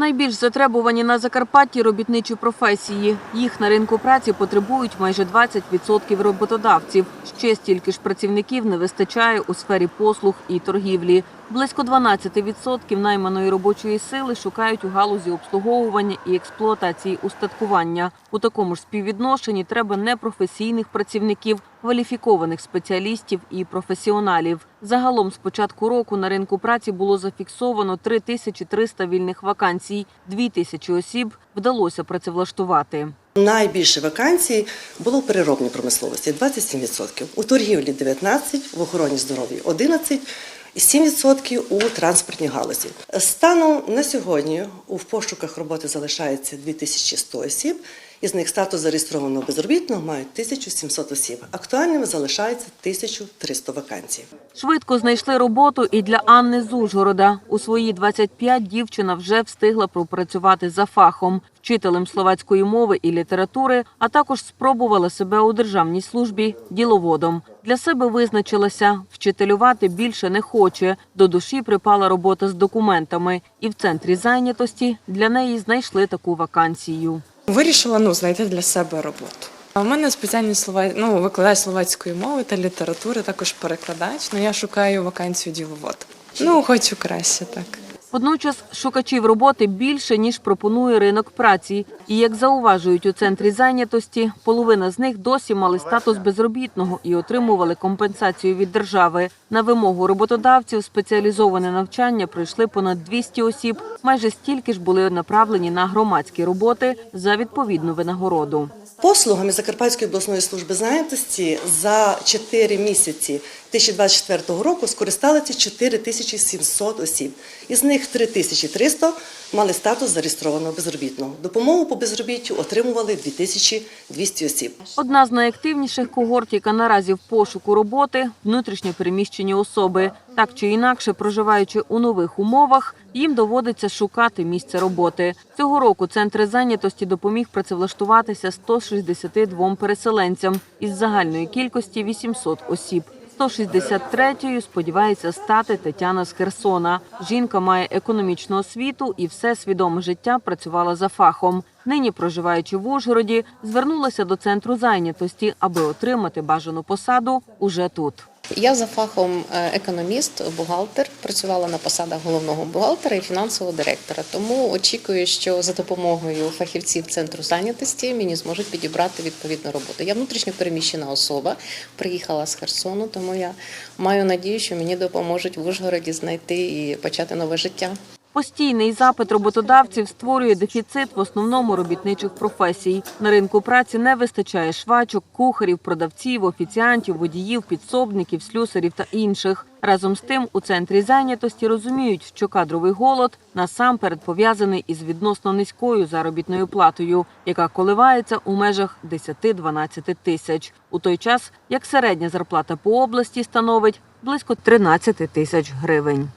Найбільш затребувані на Закарпатті робітничі професії. Їх на ринку праці потребують майже 20% роботодавців. Ще стільки ж працівників не вистачає у сфері послуг і торгівлі. Близько 12% найманої робочої сили шукають у галузі обслуговування і експлуатації устаткування. У такому ж співвідношенні треба непрофесійних працівників, кваліфікованих спеціалістів і професіоналів. Загалом з початку року на ринку праці було зафіксовано 3300 вільних вакансій. 2000 осіб вдалося працевлаштувати. Найбільше вакансій було в переробній промисловості 27%, у торгівлі 19%, в охороні здоров'я 11%. І 7% у транспортній галузі. Станом на сьогодні у пошуках роботи залишається 2100 осіб, із них статус зареєстрованого безробітного мають 1700 осіб. Актуальними залишається 1300 вакансій. Швидко знайшли роботу і для Анни з Ужгорода. У свої 25 дівчина вже встигла пропрацювати за фахом вчителем словацької мови і літератури, а також спробувала себе у державній службі діловодом. Для себе визначилася вчителювати більше не хоче. До душі припала робота з документами, і в центрі зайнятості для неї знайшли таку вакансію. Вирішила ну, знайти для себе роботу. У мене спеціальні слова... ну, викладач словацької мови та літератури, також перекладач. Ну я шукаю вакансію діловод. Ну, хочу краще так. Водночас шукачів роботи більше ніж пропонує ринок праці. І як зауважують у центрі зайнятості, половина з них досі мали статус безробітного і отримували компенсацію від держави. На вимогу роботодавців спеціалізоване навчання пройшли понад 200 осіб. Майже стільки ж були направлені на громадські роботи за відповідну винагороду. Послугами Закарпатської обласної служби зайнятості за 4 місяці 2024 року скористалися 4700 осіб. Із них 3300 мали статус зареєстрованого безробітного. Допомогу по безробіттю отримували 2200 осіб. Одна з найактивніших когорт, яка наразі в пошуку роботи внутрішньо переміщені особи. Так чи інакше, проживаючи у нових умовах, їм доводиться шукати місце роботи. Цього року центр зайнятості допоміг працевлаштуватися 162 переселенцям із загальної кількості 800 осіб. 163-ю сподівається стати Тетяна з Херсона. Жінка має економічну освіту і все свідоме життя працювала за фахом. Нині, проживаючи в Ужгороді, звернулася до центру зайнятості, аби отримати бажану посаду уже тут. Я за фахом е, економіст, бухгалтер, працювала на посадах головного бухгалтера і фінансового директора. Тому очікую, що за допомогою фахівців центру зайнятості мені зможуть підібрати відповідну роботу. Я внутрішньо переміщена особа, приїхала з Херсону, тому я маю надію, що мені допоможуть в Ужгороді знайти і почати нове життя. Постійний запит роботодавців створює дефіцит в основному робітничих професій. На ринку праці не вистачає швачок, кухарів, продавців, офіціантів, водіїв, підсобників, слюсарів та інших. Разом з тим, у центрі зайнятості розуміють, що кадровий голод насамперед пов'язаний із відносно низькою заробітною платою, яка коливається у межах 10-12 тисяч. У той час, як середня зарплата по області становить близько 13 тисяч гривень.